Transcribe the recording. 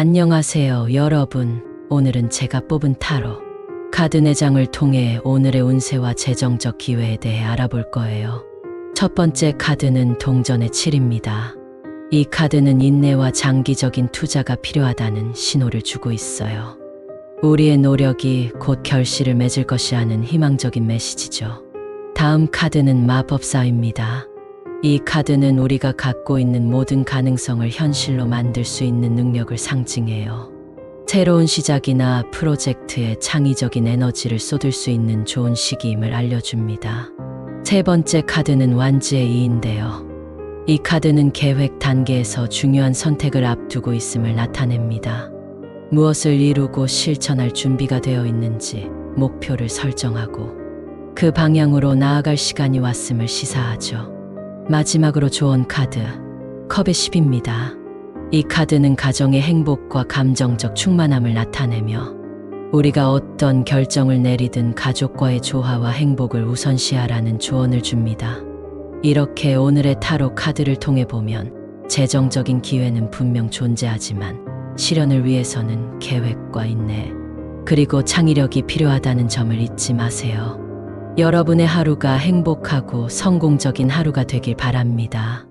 안녕하세요, 여러분. 오늘은 제가 뽑은 타로 카드 4장을 통해 오늘의 운세와 재정적 기회에 대해 알아볼 거예요. 첫 번째 카드는 동전의 7입니다. 이 카드는 인내와 장기적인 투자가 필요하다는 신호를 주고 있어요. 우리의 노력이 곧 결실을 맺을 것이라는 희망적인 메시지죠. 다음 카드는 마법사입니다. 이 카드는 우리가 갖고 있는 모든 가능성을 현실로 만들 수 있는 능력을 상징해요. 새로운 시작이나 프로젝트에 창의적인 에너지를 쏟을 수 있는 좋은 시기임을 알려줍니다. 세 번째 카드는 완지의 이인데요. 이 카드는 계획 단계에서 중요한 선택을 앞두고 있음을 나타냅니다. 무엇을 이루고 실천할 준비가 되어 있는지 목표를 설정하고 그 방향으로 나아갈 시간이 왔음을 시사하죠. 마지막으로 좋은 카드, 컵의 10입니다. 이 카드는 가정의 행복과 감정적 충만함을 나타내며 우리가 어떤 결정을 내리든 가족과의 조화와 행복을 우선시하라는 조언을 줍니다. 이렇게 오늘의 타로 카드를 통해 보면 재정적인 기회는 분명 존재하지만 실현을 위해서는 계획과 인내, 그리고 창의력이 필요하다는 점을 잊지 마세요. 여러분의 하루가 행복하고 성공적인 하루가 되길 바랍니다.